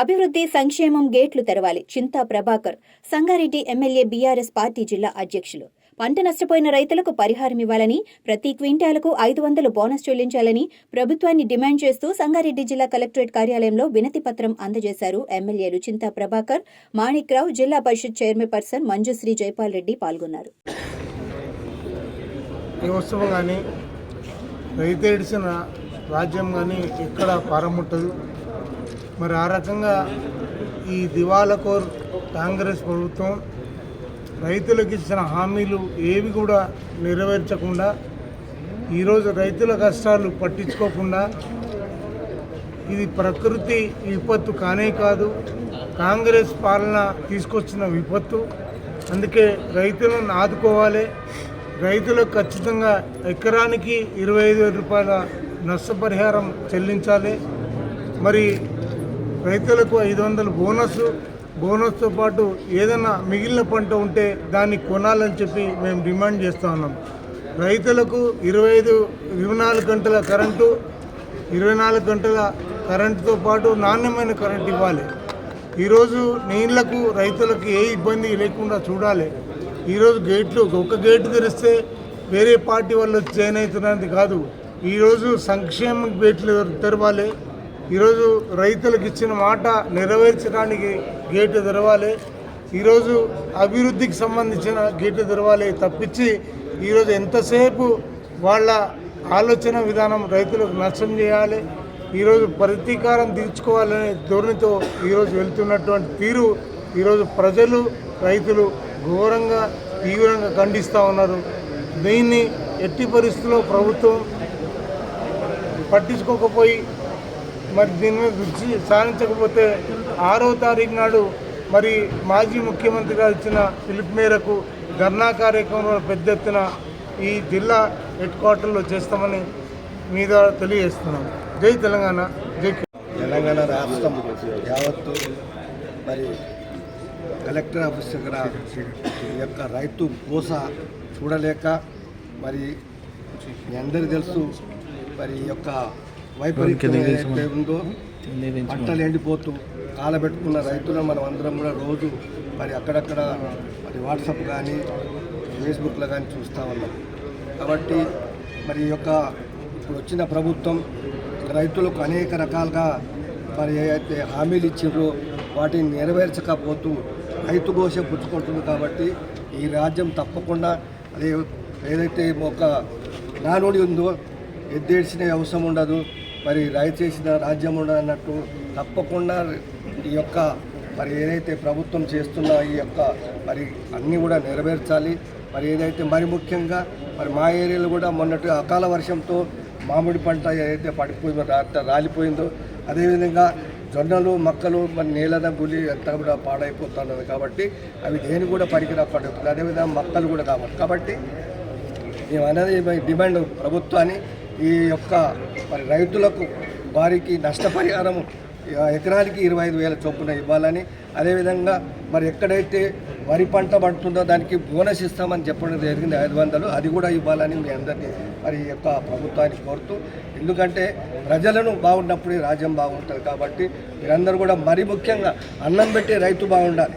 అభివృద్ధి సంక్షేమం గేట్లు తెరవాలి. Chinta Prabhakar Sangareddy MLA BRS party జిల్లా అధ్యక్షులు. పంట నష్టపోయిన రైతులకు పరిహారం ఇవ్వాలని ప్రతి క్వింటాలకు ఐదు వందలు బోనస్ చెల్లించాలని ప్రభుత్వాన్ని డిమాండ్ చేస్తూ సంగారెడ్డి జిల్లా కలెక్టరేట్ కార్యాలయంలో వినతి పత్రం అందజేశారు ఎమ్మెల్యేలు చింతా ప్రభాకర్. మాణిక్రావు జిల్లా పరిషత్ చైర్మన్ పర్సన్ మంజుశ్రీ జైపాల్ రెడ్డి పాల్గొన్నారు. ఈ ఉత్సవం కానీ రైతు ఏడిసిన రాజ్యం కానీ ఎక్కడ పారముట్టదు. మరి ఆ రకంగా ఈ దివాలకోర్ కాంగ్రెస్ ప్రభుత్వం రైతులకు ఇచ్చిన హామీలు ఏవి కూడా నెరవేర్చకుండా ఈరోజు రైతుల కష్టాలు పట్టించుకోకుండా ఇది ప్రకృతి విపత్తు కానే కాదు కాంగ్రెస్ పాలన తీసుకొచ్చిన విపత్తు. అందుకే రైతులను ఆదుకోవాలి. రైతులకు ఖచ్చితంగా ఎకరానికి ఇరవై ఐదు వేల రూపాయల నష్టపరిహారం చెల్లించాలి. మరి రైతులకు ఐదు వందల బోనస్ బోనస్తో పాటు ఏదైనా మిగిలిన పంట ఉంటే దాన్ని కొనాలని చెప్పి మేము డిమాండ్ చేస్తూ ఉన్నాం. రైతులకు ఇరవై ఐదు ఇరవై నాలుగు గంటల కరెంటు ఇరవై నాలుగు గంటల కరెంటుతో పాటు నాణ్యమైన కరెంట్ ఇవ్వాలి. ఈరోజు నీళ్ళకు రైతులకు ఏ ఇబ్బంది లేకుండా చూడాలి. ఈరోజు గేట్లు ఒక గేటు తెరిస్తే వేరే పార్టీ వాళ్ళు చేనవుతున్నది కాదు. ఈరోజు సంక్షేమ గేట్లు తెరవాలి. ఈరోజు రైతులకు ఇచ్చిన మాట నెరవేర్చడానికి గేటు తెరవాలి. ఈరోజు అభివృద్ధికి సంబంధించిన గేట్లు తెరవాలి తప్పించి ఈరోజు ఎంతసేపు వాళ్ళ ఆలోచన విధానం రైతులకు నష్టం చేయాలి ఈరోజు ప్రతీకారం తీర్చుకోవాలనే ధోరణితో ఈరోజు వెళ్తున్నటువంటి తీరు ఈరోజు ప్రజలు రైతులు ఘోరంగా తీవ్రంగా ఖండిస్తూ ఉన్నారు. దీన్ని ఎట్టి పరిస్థితుల్లో ప్రభుత్వం పట్టించుకోకపోయి మరి దీని మీద దృష్టి సాధించకపోతే ఆరో తారీఖు నాడు మరి మాజీ ముఖ్యమంత్రి గారు ఇచ్చిన పిలుపు మేరకు ధర్నా కార్యక్రమంలో పెద్ద ఎత్తున ఈ జిల్లా హెడ్ క్వార్టర్లో చేస్తామని మీద తెలియజేస్తున్నాం. జై తెలంగాణ జై తెలంగాణ రాష్ట్రం యావత్తు మరి కలెక్టర్ ఆఫీస్ దగ్గర ఈ యొక్క రైతు కోస చూడలేక మరి అందరికీ తెలుసు మరి ఈ యొక్క వైపరీత్యం ఏదైతే ఉందో పంటలు ఎండిపోతూ కాలబెట్టుకున్న రైతులను మనం అందరం కూడా రోజు మరి అక్కడక్కడ మరి వాట్సాప్ కానీ ఫేస్బుక్లో కానీ చూస్తూ ఉన్నాం. కాబట్టి మరి ఈ యొక్క ఇప్పుడు వచ్చిన ప్రభుత్వం రైతులకు అనేక రకాలుగా మరి ఏదైతే హామీలు ఇచ్చిండ్రో వాటిని నెరవేర్చకపోతూ రైతు ఘోష పుచ్చుకుంటుంది కాబట్టి ఈ రాజ్యం తప్పకుండా అదే ఏదైతే ఒక నానుడి ఉందో ఎద్దేడ్చిన అవసరం ఉండదు. మరి రైతు చేసిన రాజ్యం ఉండదు అన్నట్టు తప్పకుండా ఈ యొక్క మరి ఏదైతే ప్రభుత్వం చేస్తున్న ఈ యొక్క మరి అన్నీ కూడా నెరవేర్చాలి. మరి ఏదైతే మరి ముఖ్యంగా మరి మా ఏరియాలో కూడా మొన్నటి అకాల వర్షంతో మామిడి పంట ఏదైతే పడిపోయిందో రాలిపోయిందో అదేవిధంగా జొన్నలు మక్కలు మరి నేలన గులి అంతా కూడా పాడైపోతున్నది కాబట్టి అవి దేని కూడా పనికిరా పడుతుంది అదేవిధంగా మక్కలు కూడా కాబట్టి కాబట్టి మేము అనేది డిమాండ్ ప్రభుత్వాన్ని ఈ యొక్క మరి రైతులకు వారికి నష్టపరిహారం ఎకరానికి ఇరవై ఐదు వేల చొప్పున ఇవ్వాలని అదేవిధంగా మరి ఎక్కడైతే వరి పంట పడుతుందో దానికి బోనస్ ఇస్తామని చెప్పడం జరిగింది ఐదు వందలు అది కూడా ఇవ్వాలని మీ అందరినీ మరి యొక్క ప్రభుత్వాన్ని కోరుతూ ఎందుకంటే ప్రజలను బాగున్నప్పుడే రాజ్యం బాగుంటుంది కాబట్టి మీరందరూ కూడా మరి ముఖ్యంగా అన్నం పెట్టి రైతు బాగుండాలి.